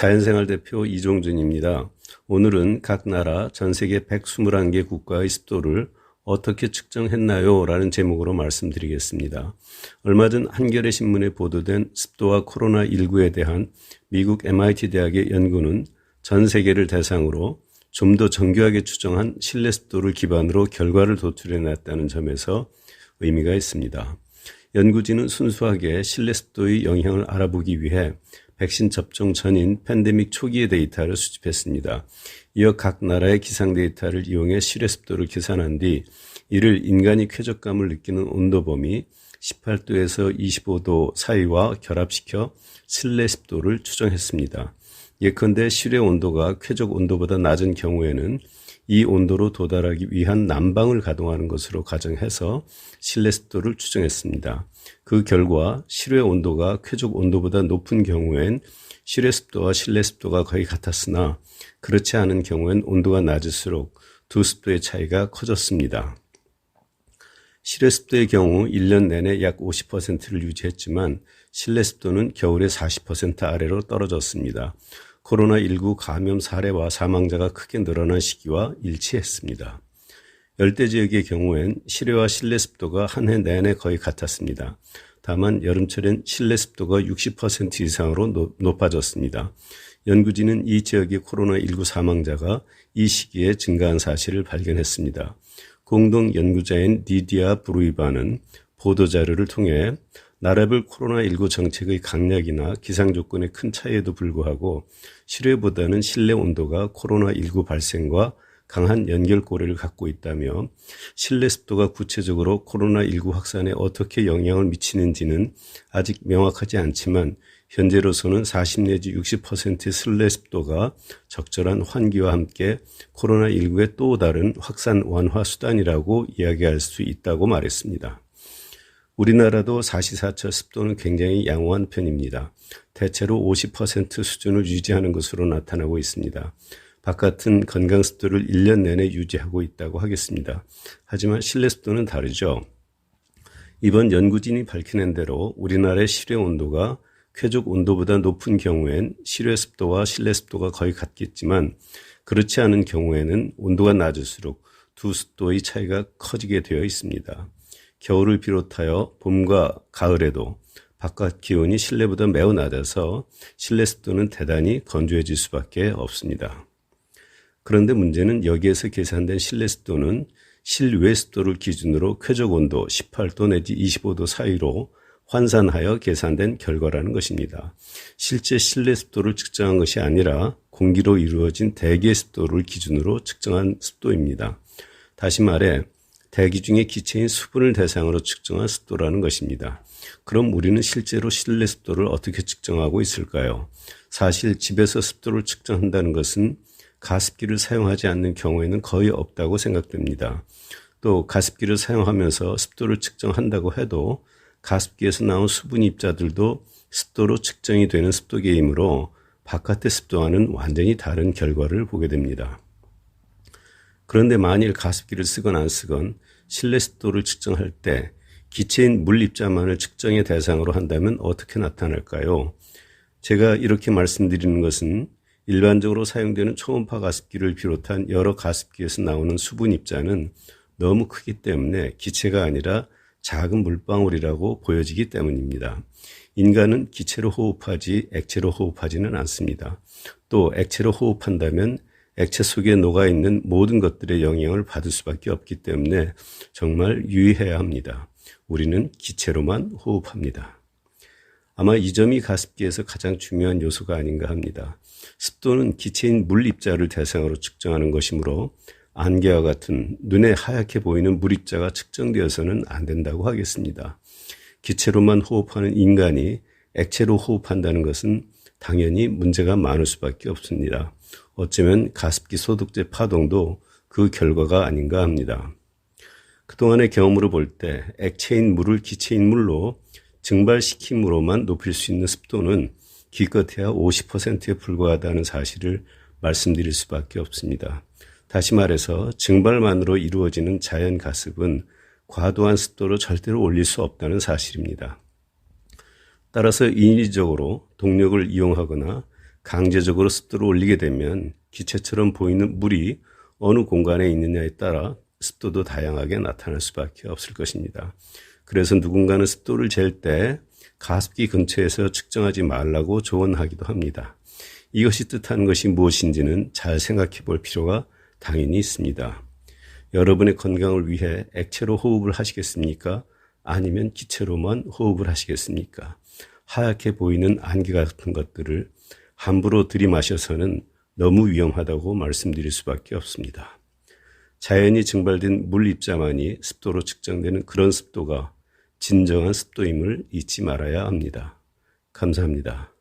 자연생활 대표 이종준입니다. 오늘은 각 나라 전 세계 121개 국가의 습도를 어떻게 측정했나요? 라는 제목으로 말씀드리겠습니다. 얼마 전 한겨레 신문에 보도된 습도와 코로나19에 대한 미국 MIT 대학의 연구는 전 세계를 대상으로 좀 더 정교하게 추정한 실내 습도를 기반으로 결과를 도출해 놨다는 점에서 의미가 있습니다. 연구진은 순수하게 실내 습도의 영향을 알아보기 위해 백신 접종 전인 팬데믹 초기의 데이터를 수집했습니다. 이어 각 나라의 기상 데이터를 이용해 실외 습도를 계산한 뒤 이를 인간이 쾌적감을 느끼는 온도 범위 18도에서 25도 사이와 결합시켜 실내 습도를 추정했습니다. 예컨대 실외 온도가 쾌적 온도보다 낮은 경우에는 이 온도로 도달하기 위한 난방을 가동하는 것으로 가정해서 실내 습도를 추정했습니다. 그 결과 실외 온도가 쾌적 온도보다 높은 경우엔 실외 습도와 실내 습도가 거의 같았으나 그렇지 않은 경우엔 온도가 낮을수록 두 습도의 차이가 커졌습니다. 실외 습도의 경우 1년 내내 약 50%를 유지했지만 실내 습도는 겨울에 40% 아래로 떨어졌습니다. 코로나19 감염 사례와 사망자가 크게 늘어난 시기와 일치했습니다. 열대 지역의 경우엔 실외와 실내 습도가 한 해 내내 거의 같았습니다. 다만 여름철엔 실내 습도가 60% 이상으로 높아졌습니다. 연구진은 이 지역의 코로나19 사망자가 이 시기에 증가한 사실을 발견했습니다. 공동 연구자인 니디아 브루이바는 보도자료를 통해 나라별 코로나19 정책의 강약이나 기상 조건의 큰 차이에도 불구하고 실외보다는 실내 온도가 코로나19 발생과 강한 연결고리를 갖고 있다며 실내 습도가 구체적으로 코로나19 확산에 어떻게 영향을 미치는지는 아직 명확하지 않지만 현재로서는 40 내지 60%의 실내 습도가 적절한 환기와 함께 코로나19의 또 다른 확산 완화 수단이라고 이야기할 수 있다고 말했습니다. 우리나라도 사시사철 습도는 굉장히 양호한 편입니다. 대체로 50% 수준을 유지하는 것으로 나타나고 있습니다. 바깥은 건강 습도를 1년 내내 유지하고 있다고 하겠습니다. 하지만 실내 습도는 다르죠. 이번 연구진이 밝혀낸 대로 우리나라의 실외 온도가 쾌적 온도보다 높은 경우엔 실외 습도와 실내 습도가 거의 같겠지만 그렇지 않은 경우에는 온도가 낮을수록 두 습도의 차이가 커지게 되어 있습니다. 겨울을 비롯하여 봄과 가을에도 바깥 기온이 실내보다 매우 낮아서 실내 습도는 대단히 건조해질 수밖에 없습니다. 그런데 문제는 여기에서 계산된 실내 습도는 실외 습도를 기준으로 쾌적 온도 18도 내지 25도 사이로 환산하여 계산된 결과라는 것입니다. 실제 실내 습도를 측정한 것이 아니라 공기로 이루어진 대기 습도를 기준으로 측정한 습도입니다. 다시 말해 대기 중의 기체인 수분을 대상으로 측정한 습도라는 것입니다. 그럼 우리는 실제로 실내 습도를 어떻게 측정하고 있을까요? 사실 집에서 습도를 측정한다는 것은 가습기를 사용하지 않는 경우에는 거의 없다고 생각됩니다. 또 가습기를 사용하면서 습도를 측정한다고 해도 가습기에서 나온 수분 입자들도 습도로 측정이 되는 습도계이므로 바깥의 습도와는 완전히 다른 결과를 보게 됩니다. 그런데 만일 가습기를 쓰건 안 쓰건 실내 습도를 측정할 때 기체인 물 입자만을 측정의 대상으로 한다면 어떻게 나타날까요? 제가 이렇게 말씀드리는 것은 일반적으로 사용되는 초음파 가습기를 비롯한 여러 가습기에서 나오는 수분 입자는 너무 크기 때문에 기체가 아니라 작은 물방울이라고 보여지기 때문입니다. 인간은 기체로 호흡하지 액체로 호흡하지는 않습니다. 또 액체로 호흡한다면 액체 속에 녹아 있는 모든 것들의 영향을 받을 수밖에 없기 때문에 정말 유의해야 합니다. 우리는 기체로만 호흡합니다. 아마 이 점이 가습기에서 가장 중요한 요소가 아닌가 합니다. 습도는 기체인 물 입자를 대상으로 측정하는 것이므로 안개와 같은 눈에 하얗게 보이는 물 입자가 측정되어서는 안 된다고 하겠습니다. 기체로만 호흡하는 인간이 액체로 호흡한다는 것은 당연히 문제가 많을 수밖에 없습니다. 어쩌면 가습기 소독제 파동도 그 결과가 아닌가 합니다. 그동안의 경험으로 볼 때 액체인 물을 기체인 물로 증발시킴으로만 높일 수 있는 습도는 기껏해야 50%에 불과하다는 사실을 말씀드릴 수밖에 없습니다. 다시 말해서 증발만으로 이루어지는 자연 가습은 과도한 습도로 절대로 올릴 수 없다는 사실입니다. 따라서 인위적으로 동력을 이용하거나 강제적으로 습도를 올리게 되면 기체처럼 보이는 물이 어느 공간에 있느냐에 따라 습도도 다양하게 나타날 수밖에 없을 것입니다. 그래서 누군가는 습도를 잴 때 가습기 근처에서 측정하지 말라고 조언하기도 합니다. 이것이 뜻하는 것이 무엇인지는 잘 생각해 볼 필요가 당연히 있습니다. 여러분의 건강을 위해 액체로 호흡을 하시겠습니까? 아니면 기체로만 호흡을 하시겠습니까? 하얗게 보이는 안개 같은 것들을 함부로 들이마셔서는 너무 위험하다고 말씀드릴 수밖에 없습니다. 자연이 증발된 물 입자만이 습도로 측정되는 그런 습도가 진정한 습도임을 잊지 말아야 합니다. 감사합니다.